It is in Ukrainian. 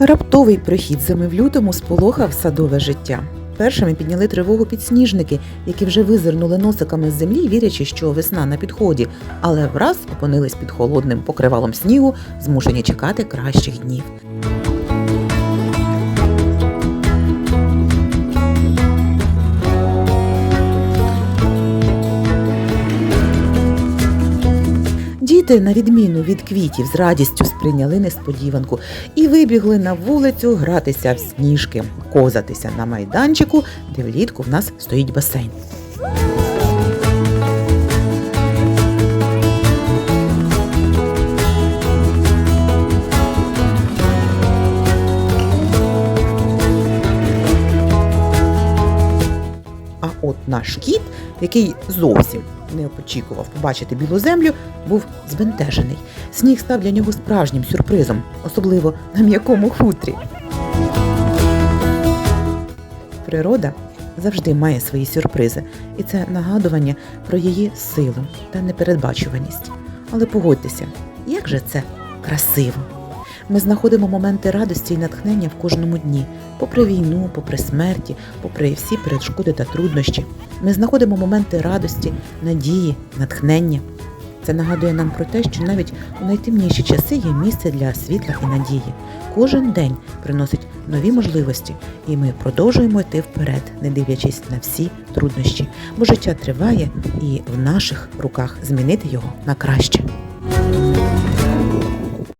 Раптовий прихід зими в лютому сполохав садове життя. Першими підняли тривогу підсніжники, які вже визирнули носиками з землі, вірячи, що весна на підході, але враз опинились під холодним покривалом снігу, змушені чекати кращих днів. Діти, на відміну від квітів, з радістю сприйняли несподіванку і вибігли на вулицю гратися в сніжки, козатися на майданчику, де влітку в нас стоїть басейн. От наш кіт, який зовсім не очікував побачити білу землю, був збентежений. Сніг став для нього справжнім сюрпризом, особливо на м'якому хутрі. Природа завжди має свої сюрпризи, і це нагадування про її силу та непередбачуваність. Але погодьтеся, як же це красиво! Ми знаходимо моменти радості і натхнення в кожному дні, попри війну, попри смерті, попри всі перешкоди та труднощі. Ми знаходимо моменти радості, надії, натхнення. Це нагадує нам про те, що навіть у найтемніші часи є місце для світла і надії. Кожен день приносить нові можливості, і ми продовжуємо йти вперед, не дивлячись на всі труднощі, бо життя триває, і в наших руках змінити його на краще.